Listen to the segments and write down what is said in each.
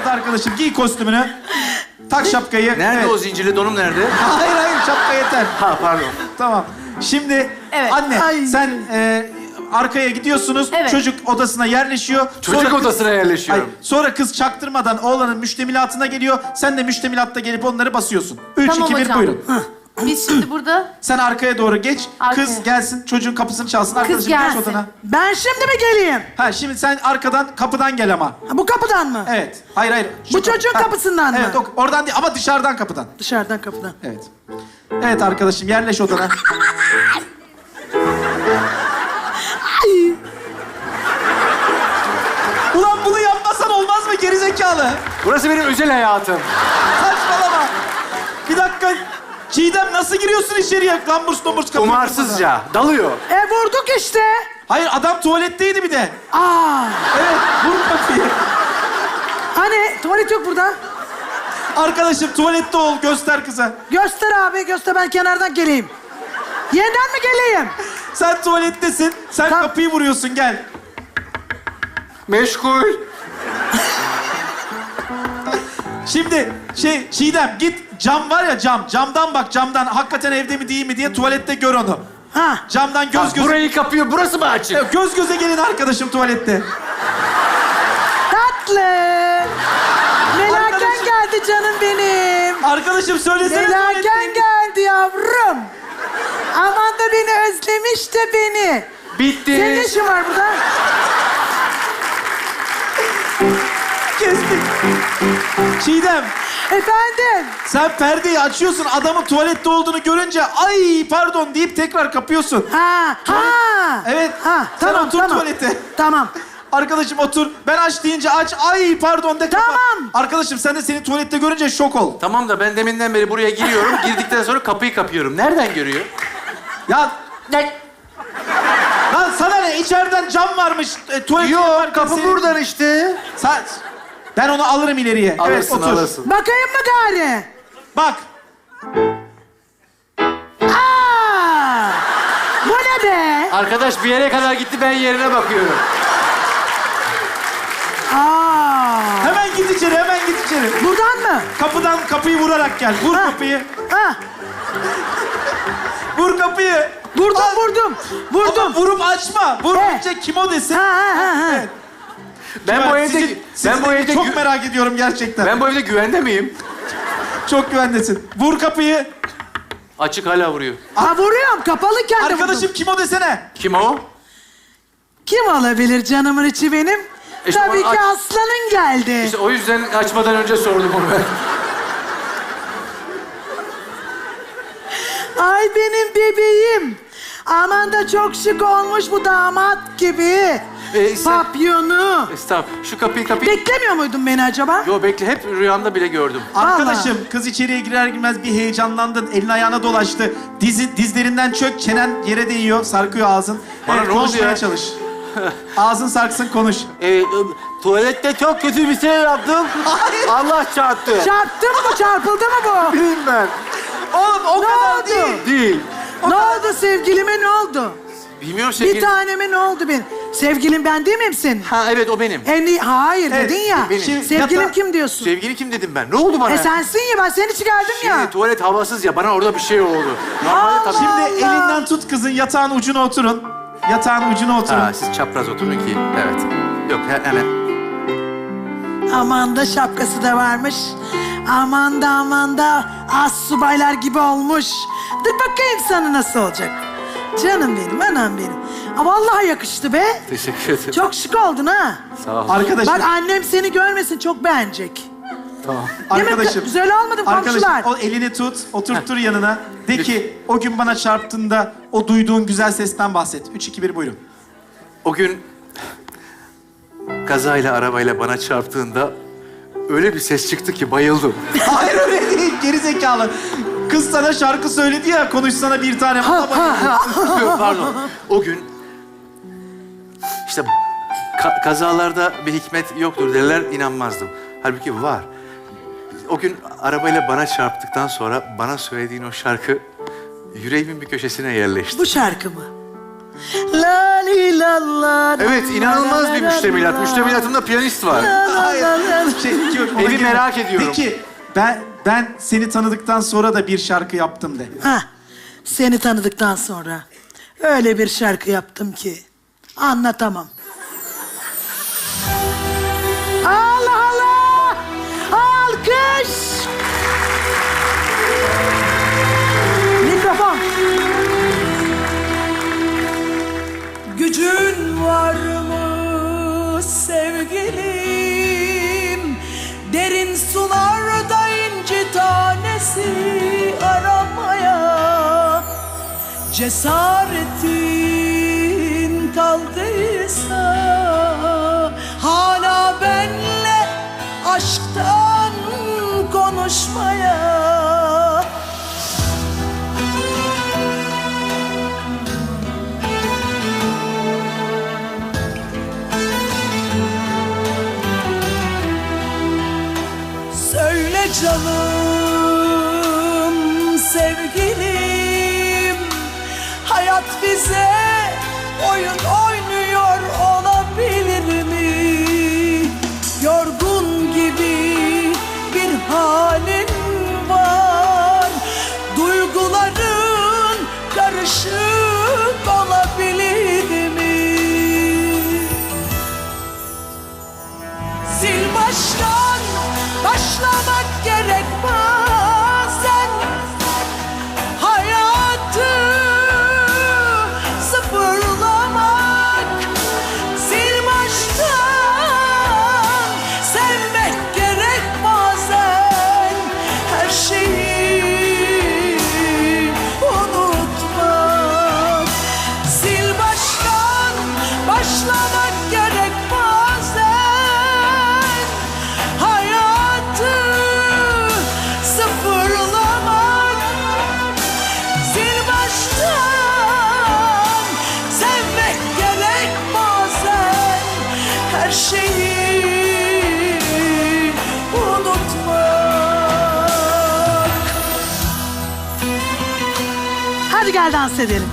Evet arkadaşım giy kostümünü. Tak şapkayı. Nerede Evet. o zincirli donum nerede? Hayır hayır şapka yeter. Ha pardon. Tamam. Şimdi Evet. anne Ay. sen e, arkaya gidiyorsunuz. Evet. Çocuk odasına yerleşiyor. Çocuk Sonra kız- odasına Ay, yerleşiyorum. sonra kız çaktırmadan oğlanın müştemilatına geliyor. Sen de müştemilatta gelip onları basıyorsun. Üç, Tamam iki, bir, hocam. buyurun. Biz şimdi burada Sen arkaya doğru geç. Arkaya. Kız gelsin çocuğun kapısını çalsın. Arkadaşım geç gelsin. odana. Ben şimdi mi geleyim? Ha şimdi sen arkadan kapıdan gel ama. Ha, Bu kapıdan mı? Evet. Hayır hayır. Şu Bu çocuğun Ha, kapısından mı? Evet o- oradan değil ama dışarıdan kapıdan. Dışarıdan kapıdan. Evet. Evet arkadaşım yerleş odana. Ulan bunu yapmasan olmaz mı gerizekalı? Burası benim özel hayatım. Çiğdem nasıl giriyorsun içeriye? Lamburs domburs kapıyı. Umarsızca. Dalıyor. E vurduk işte. Hayır adam tuvaletteydi bir de. Aa. Evet vur kapıyı. Hani tuvalet yok burada. Arkadaşım tuvalette ol göster kıza. Göster abi göster ben kenardan geleyim. Yeniden mi geleyim? Sen tuvalettesin. Sen Tamam. kapıyı vuruyorsun gel. Meşgul. Şimdi şey Çiğdem git cam var ya cam. Camdan bak camdan. Hakikaten evde mi değil mi diye tuvalette gör onu. Ha. Camdan göz Ha, göze... burayı kapıyor. Burası mı açık? Göz göze gelin arkadaşım tuvalette. Tatlı. Melaken Arkadaşım. geldi canım benim. Arkadaşım söylesene Melaken tuvalette. geldi yavrum. Aman da beni özlemiş de beni. Bitti. Senin ne işin var burada? Kestik. Çiğdem Efendim? sen perdeyi açıyorsun adamın tuvalette olduğunu görünce ay pardon deyip tekrar kapıyorsun. Ha, ha. Evet. Ha, Sen tamam, otur tamam. tuvalete. Tamam. Arkadaşım otur. Ben aç deyince aç. Ay pardon de kapat. Tamam. Arkadaşım sen de seni tuvalette görünce şok ol. Tamam da ben deminden beri buraya giriyorum. Girdikten sonra kapıyı kapıyorum. Nereden görüyor? Ya ne? Lan sana ne? İçeriden cam varmış. E, tuvalet Yok kapı buradan işte. Sen... Ben onu alırım ileriye. evet Alırsın otur. alırsın. Bakayım mı gari? Bak. Aa! Bu ne be? Arkadaş bir yere kadar gitti ben yerine bakıyorum. Aa! Hemen git içeri, hemen git içeri. Buradan mı? Kapıdan kapıyı vurarak gel. Vur Ha. kapıyı. Ha! Vur kapıyı. Vurdum, Al. vurdum. Vurdum. Ama vurup açma. Vurunca kim o desin. Ha ha ha. ha. Evet. Ben bu evde Sizin- ben bu evde çok gü- merak ediyorum gerçekten. ben bu evde güvende miyim? Çok güvendesin. Vur kapıyı. Açık hala vuruyor. Ha vuruyorum. Kapalı kendi Arkadaşım vurdum. kim o desene. Kim o? Kim olabilir canımın içi benim? İşte Tabii onu ki aç- aslanın geldi. İşte o yüzden açmadan önce sordum onu ben. Ay benim bebeğim. Aman da çok şık olmuş bu damat gibi. Ee, sen- Papyonu. Estağfurullah. Şu kapıyı kapıyı... Beklemiyor muydun beni acaba? Yo bekle hep rüyamda bile gördüm. Arkadaşım kız içeriye girer girmez bir heyecanlandın. Elin ayağına dolaştı. Dizi, dizlerinden çök. Çenen yere değiyor. Sarkıyor ağzın. Bana evet, ne oldu konuşmaya ya? çalış. Ağzın sarksın konuş. Ee, tuvalette çok kötü bir şey yaptım. Allah çarptı. Çarptı mı bu? Çarpıldı mı bu? Bileyim ben. Oğlum o Ne kadar oldu? değil. Değil. ne oldu sevgilime ne oldu? Bilmiyorum Bir sevgili. taneme ne oldu benim? Sevgilim ben değil miyim senin? Ha evet o benim. En iyi, hayır Evet, dedin ya. benim. Şimdi Sevgilim yatağa- kim diyorsun? Sevgili kim dedim ben? Ne oldu bana? E sensin ya ben seni çıkardım ya. Şimdi tuvalet havasız ya bana orada bir şey oldu. Normalde tabii. Şimdi Allah. elinden tut kızın yatağın ucuna oturun. Yatağın ucuna oturun. Ha, siz çapraz oturun ki. Evet. Yok he- hemen. Aman da şapkası da varmış. Aman da aman da az subaylar gibi olmuş. Dur bakayım sana nasıl olacak. Canım benim, anam benim. Aa, vallahi yakıştı be. Teşekkür ederim. Çok şık oldun ha. Sağ ol. Arkadaşım, Bak annem seni görmesin çok beğenecek. Tamam. Değil mi? arkadaşım. Güzel olmadı mı Arkadaşım komşular? o elini tut, oturttur yanına. De ki o gün bana çarptığında o duyduğun güzel sesten bahset. Üç, iki, bir buyurun. O gün kazayla arabayla bana çarptığında öyle bir ses çıktı ki bayıldım. Hayır öyle değil, geri zekalı. Kız sana şarkı söyledi ya, konuşsana bir tane. Ha, ha, ha. Pardon. O gün işte ka- kazalarda bir hikmet yoktur derler, inanmazdım. Halbuki var. O gün arabayla bana çarptıktan sonra bana söylediğin o şarkı yüreğimin bir köşesine yerleşti. Bu şarkı mı? La li la la. Evet, inanılmaz bir müştemilat. Müştemilatımda piyanist var. Hayır. Şey, yok, ona Evi merak ediyorum. Peki ben ben seni tanıdıktan sonra da bir şarkı yaptım de. Ha, seni tanıdıktan sonra öyle bir şarkı yaptım ki anlatamam. Cesaretin kaldıysa Hala benle aşktan konuşmaya Hadi gel dans edelim.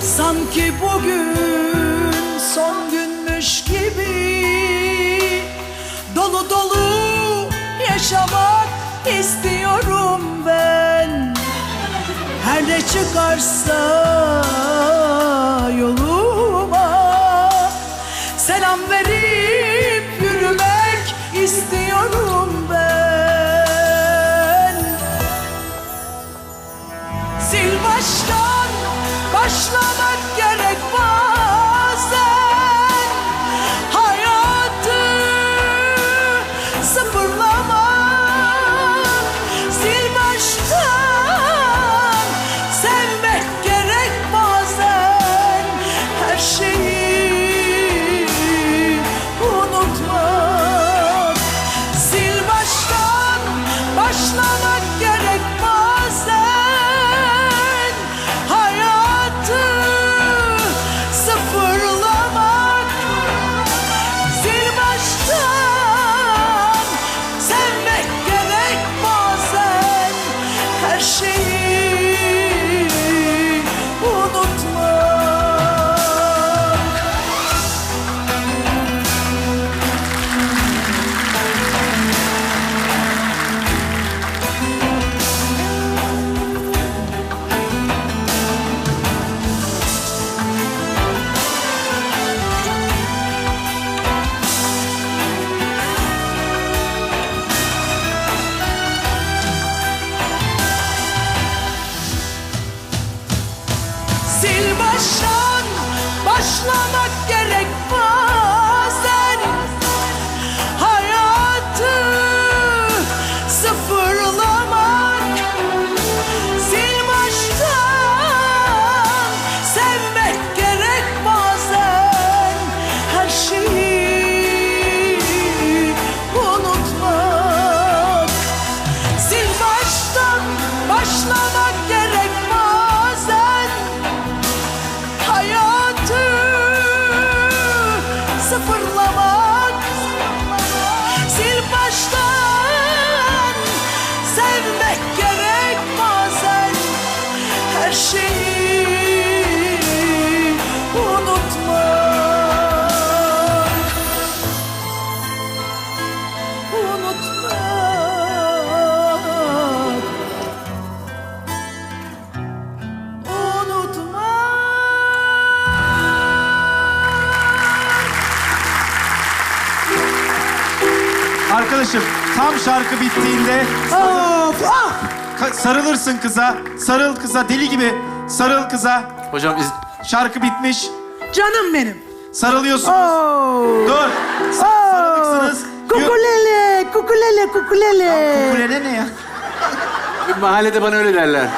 Sanki bugün son günmüş gibi Dolu dolu yaşamak istiyorum ben Her ne çıkarsa yoluma Selam verin yanıyorum ben. Sil baştan başlama. her şeyi unutmak Arkadaşım tam şarkı bittiğinde Of ah! Sarılırsın kıza. Sarıl kıza deli gibi. Sarıl kıza. Hocam iz... Şarkı bitmiş. Canım benim. Sarılıyorsunuz. Oo. Dur. Sa- Oo. sarılıksınız. Kukulele, kukulele, kukulele. Kulene ne ya? mahallede bana öyle derler.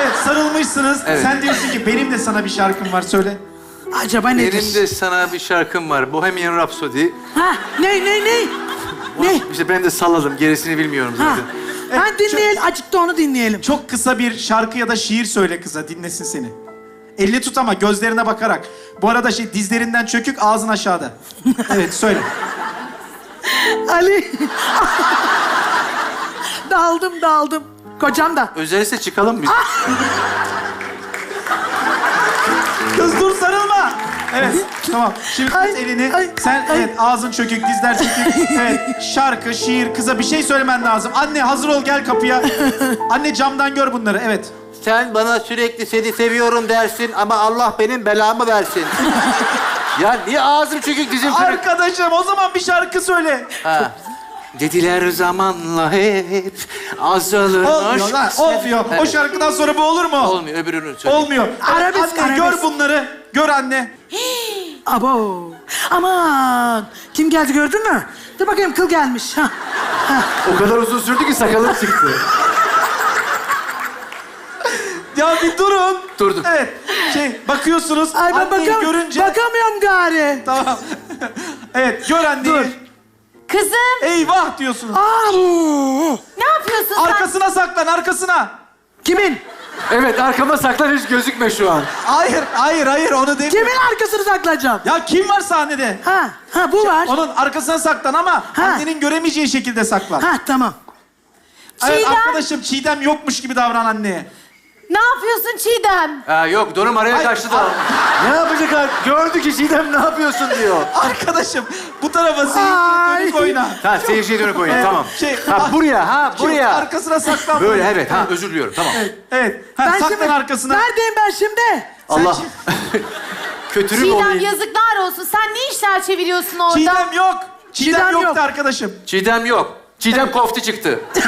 Evet sarılmışsınız. Evet. Sen diyorsun ki benim de sana bir şarkım var söyle. Acaba nedir? Benim de sana bir şarkım var. Bohemian Rhapsody. Ha, ne, ne, ne? Ne? İşte ben de salladım. Gerisini bilmiyorum zaten. Ha, dinleyelim, azıcık da onu dinleyelim. Çok kısa bir şarkı ya da şiir söyle kıza dinlesin seni. Elini tut ama gözlerine bakarak. Bu arada şey dizlerinden çökük ağzın aşağıda. Evet söyle. Ali. daldım, daldım. Kocam da. Özelse çıkalım biz. Kız dur sarılma. Evet tamam. Şimdi tut Ay, elini. ay, Sen ay. evet ağzın çökük, dizler çökük. Evet şarkı, şiir, kıza bir şey söylemen lazım. Anne hazır ol gel kapıya. Anne camdan gör bunları evet. Sen bana sürekli seni seviyorum dersin ama Allah benim belamı versin. ya niye ağzım çökük dizim kırık? Arkadaşım o zaman bir şarkı söyle. Ha. Dediler zamanla hep azalır. Olmuyor lan olmuyor. O Evet. şarkıdan sonra bu olur mu? Olmuyor öbürünü söyle. Olmuyor. Arabesk, anne gör arabesk. bunları. Gör anne. Abo. Aman. Kim geldi gördün mü? Dur bakayım kıl gelmiş. Ha. O kadar uzun sürdü ki sakalım çıktı. Ya bir durun. Durduk. Evet. Şey bakıyorsunuz. Ay ben anneyi bakam görünce. bakamıyorum gari. Tamam. evet gör anneyi. Dur. Kızım Eyvah diyorsunuz. Abo. ne yapıyorsun sen? Arkasına saklan arkasına. Kimin? Evet arkama saklan hiç gözükme şu an. Hayır hayır hayır onu değil. Kimin arkasını saklayacağım? Ya kim var sahnede? Ha, ha bu var. Onun arkasına saklan ama Ha. annenin göremeyeceği şekilde saklan. Ha tamam. Evet, Çiğdem. arkadaşım Çiğdem yokmuş gibi davran anneye. Ne yapıyorsun Çiğdem? Ha, yok Donum araya Ay, kaçtı da. Ne yapacak abi? Gördü ki Çiğdem ne yapıyorsun diyor. Arkadaşım bu tarafa seyirciye dönük oyna. Ha seyirciye dönük oyna Evet, tamam. şey, ha buraya ha Şey, buraya. Arkasına saklan. Böyle evet ha özür diliyorum tamam. Evet. Ha, saklan şimdi, arkasına. Neredeyim ben şimdi? Allah. Kötürüm Çiğdem olayım. yazıklar olsun. Sen ne işler çeviriyorsun orada? Çiğdem yok. Çiğdem, Çiğdem yoktu yok. arkadaşım. Çiğdem yok. Çiğdem kofti çıktı.